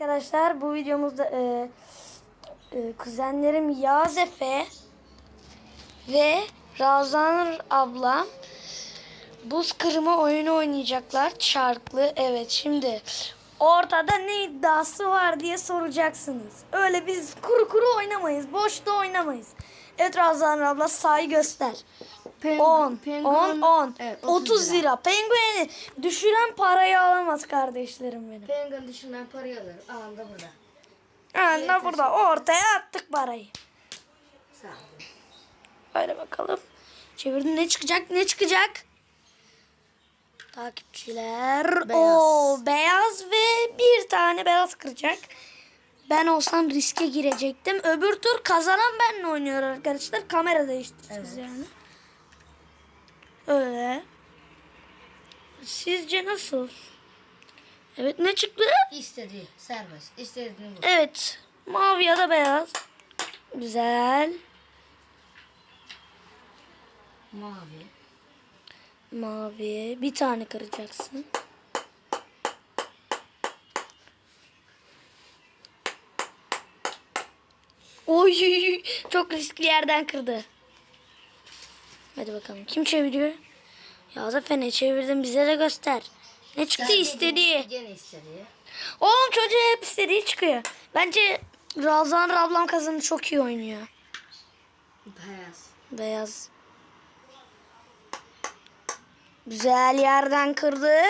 Arkadaşlar bu videomuzda e, e, kuzenlerim Yağız Efe ve Razan ablam buz kırma oyunu oynayacaklar. Çarklı. Evet şimdi ortada ne iddiası var diye soracaksınız. Öyle biz kuru kuru oynamayız. Boşta oynamayız. Evet Razan abla sayı göster. 10, 10, 10, Evet, 30 lira. Pengueni düşüren parayı alamaz kardeşlerim benim. Penguin dışından parayı alır. Anında burada. Yani burada ortaya attık parayı. Sağ ol. Böyle bakalım. Çevirdim ne çıkacak ne çıkacak? Takipçiler. Beyaz. Oo, beyaz ve bir tane beyaz kıracak. Ben olsam riske girecektim. Öbür tur kazanan benle oynuyor arkadaşlar. Kamera değiştireceğiz Evet. yani. Öyle. Sizce nasıl? Evet ne çıktı? İstediği serbest. İstediğini vur. Evet. Mavi ya da beyaz. Güzel. Mavi. Mavi. Bir tane kıracaksın. Oy çok riskli yerden kırdı. Hadi bakalım kim çeviriyor? Ya Zafer ne çevirdin bize de göster. Ne çıktı istediği. Gene istediği. Oğlum çocuğa hep istediği çıkıyor. Bence Razan ablam kazanı çok iyi oynuyor. Beyaz. Beyaz. Güzel yerden kırdı.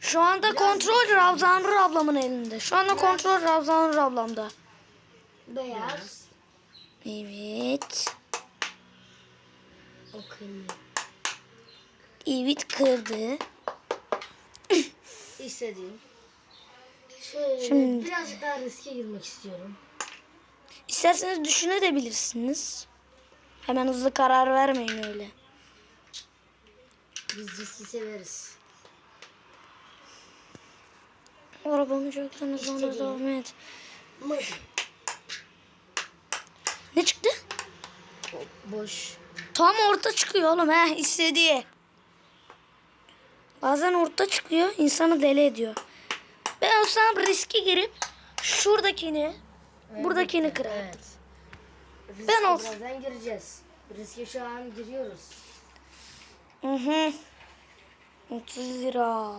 Şu anda kontrol Ravzanur ablamın elinde. Şu anda kontrol Ravzanur ablamda. Beyaz. Evet. O kırmızı. Evet kırdı. İstediğim. Şöyle Şimdi- biraz daha riske girmek istiyorum. İsterseniz düşünebilirsiniz. Hemen hızlı karar vermeyin öyle. Biz riski severiz. Arabamı çöktünüz ona İstediğin. zahmet. Ne çıktı? Boş. Tam orta çıkıyor oğlum he istediği. Bazen orta çıkıyor insanı deli ediyor. Ben olsam riske girip şuradakini buradakini kırardım. Evet. Riske Ben olsun. birazdan gireceğiz. Riske şu an giriyoruz. Hı hı. 30 lira.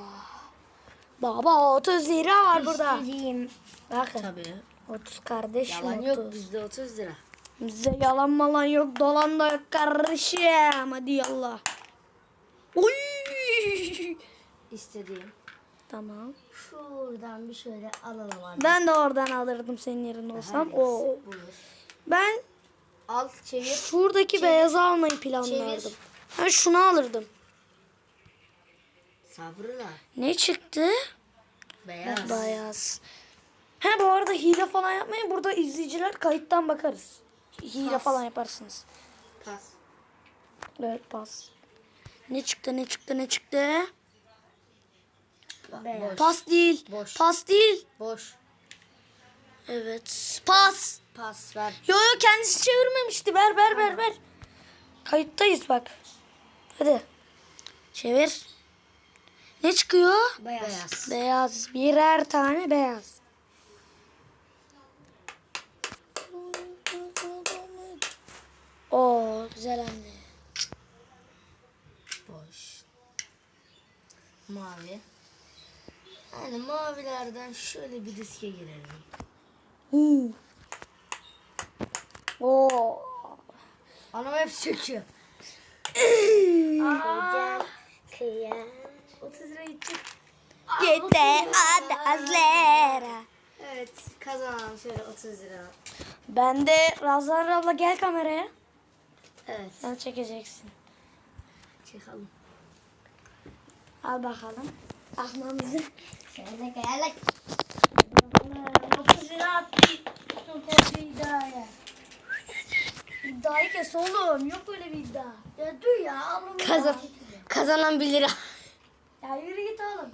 Baba 30 lira var burada. İstediğim. Bakın Tabii. 30 kardeşim Yalan 30. yok bizde 30 lira. Bize yalan malan yok dolan da yok kardeşim. Hadi yallah. Uy. İstediğim. Tamam. Şuradan bir şöyle alalım abi. Ben de oradan alırdım senin yerinde olsam. Buyur. Ben Al çevir. şuradaki beyazı almayı planlardım. Çevir. Ben şunu alırdım. Sabırla. Ne çıktı? Beyaz. Beyaz. He bu arada hile falan yapmayın. Burada izleyiciler kayıttan bakarız. Hile Pas. falan yaparsınız. Pas. Evet pas. Ne çıktı ne çıktı ne çıktı? Beyaz. Pas değil. Boş. Pas değil. Boş. Evet. Pas. Pas ver. Yo yo kendisi çevirmemişti. Ver ver ver ver. Kayıttayız bak. Hadi. Çevir. Ne çıkıyor? Beyaz. Beyaz. Birer tane beyaz. Oo güzel anne. Boş. Mavi. Yani mavilerden şöyle bir riske girelim. Huu. Oo. Anam hep söküyor. Aa. Kıyam. 30 lira gitti. Gitti adazlera. Evet kazanan şöyle 30 lira. Ben de Razan abla gel kameraya. Evet. Sen çekeceksin. Çıkalım. Al bakalım. Ahman bizi. Şöyle. 30 lira attı. Topu iddiaya. İddiayı kes oğlum. Yok öyle bir iddia. Ya dur ya. Kazan. Kazanan 1 lira. Ya yürü git oğlum.